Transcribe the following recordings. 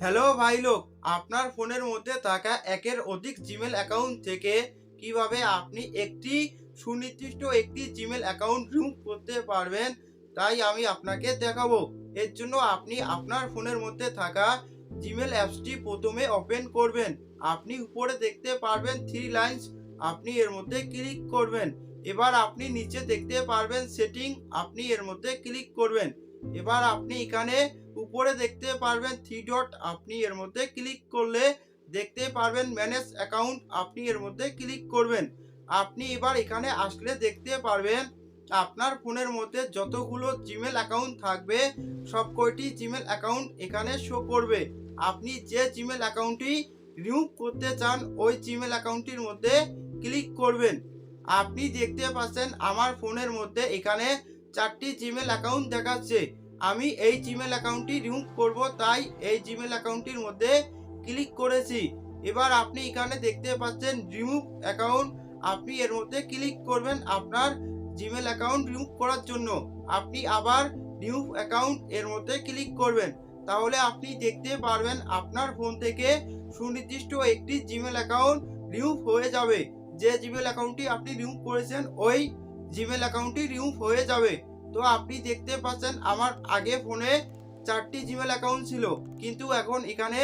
Hello ভাই লোক, আপনার ফোনের মধ্যে থাকা একের অধিক জিমেল অ্যাকাউন্ট থেকে কীভাবে আপনি একটি সুনির্দিষ্ট একটি জিমেল অ্যাকাউন্ট রিমুভ করতে পারবেন, তাই আমি আপনাকে দেখাবো। এর জন্য আপনি আপনার ফোনের মধ্যে থাকা জিমেল অ্যাপসটি প্রথমে ওপেন করবেন। আপনি উপরে দেখতে পারবেন থ্রি লাইন্স আপনি এর মধ্যে ক্লিক করবেন। এবার আপনি নিচে দেখতে পারবেন সেটিং, আপনি এর মধ্যে ক্লিক করবেন। এবার আপনি এখানে উপরে দেখতে পারবেন থ্রি ডট আপনি এর মধ্যে ক্লিক করলে দেখতে পারবেন ম্যানেজ অ্যাকাউন্ট আপনি এর মধ্যে ক্লিক করবেন। আপনি এবার এখানে আসলে দেখতে পারবেন আপনার ফোনের মধ্যে যতগুলো জিমেল অ্যাকাউন্ট থাকবে, সব কয়টি জিমেল অ্যাকাউন্ট এখানে শো করবে। আপনি যে জিমেল অ্যাকাউন্টটি রিমুভ করতে চান, ওই জিমেল অ্যাকাউন্টটির মধ্যে ক্লিক করবেন। আপনি দেখতে পাচ্ছেন আমার ফোনের মধ্যে এখানে চারটি জিমেল অ্যাকাউন্ট দেখাচ্ছে। আমি এই জিমেল অ্যাকাউন্টটি রিমুভ করব, তাই এই জিমেল অ্যাকাউন্টটির মধ্যে ক্লিক করেছি। এবার আপনি এখানে দেখতে পাচ্ছেন রিমুভ অ্যাকাউন্ট আপনি এর মধ্যে ক্লিক করবেন আপনার জিমেল অ্যাকাউন্ট রিমুভ করার জন্য। আপনি আবার রিমুভ অ্যাকাউন্ট এর মধ্যে ক্লিক করবেন। তাহলে আপনি দেখতে পারবেন আপনার ফোন থেকে সুনির্দিষ্ট একটি জিমেল অ্যাকাউন্ট রিমুভ হয়ে যাবে। যে জিমেল অ্যাকাউন্টটি আপনি রিমুভ করেছেন, ওই জিমেল অ্যাকাউন্টটি রিমুভ হয়ে যাবে। তো আপনি দেখতে পাচ্ছেন আমার আগে ফোনে চারটি জিমেল অ্যাকাউন্ট ছিল, কিন্তু এখন এখানে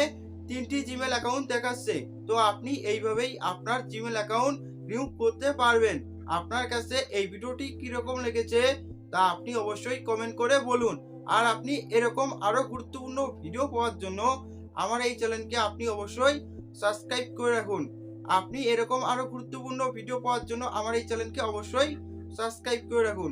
তিনটি জিমেল অ্যাকাউন্ট দেখাচ্ছে। তো আপনি এইভাবেই আপনার জিমেল অ্যাকাউন্ট রিমুভ করতে পারবেন। আপনার কাছে এই ভিডিওটি কীরকম লেগেছে তা আপনি অবশ্যই কমেন্ট করে বলুন। আর আপনি এরকম আরও গুরুত্বপূর্ণ ভিডিও পাওয়ার জন্য আমার এই চ্যানেলকে আপনি অবশ্যই সাবস্ক্রাইব করে রাখুন। আপনি এরকম আরও গুরুত্বপূর্ণ ভিডিও পাওয়ার জন্য আমার এই চ্যানেলকে অবশ্যই সাবস্ক্রাইব করে রাখুন।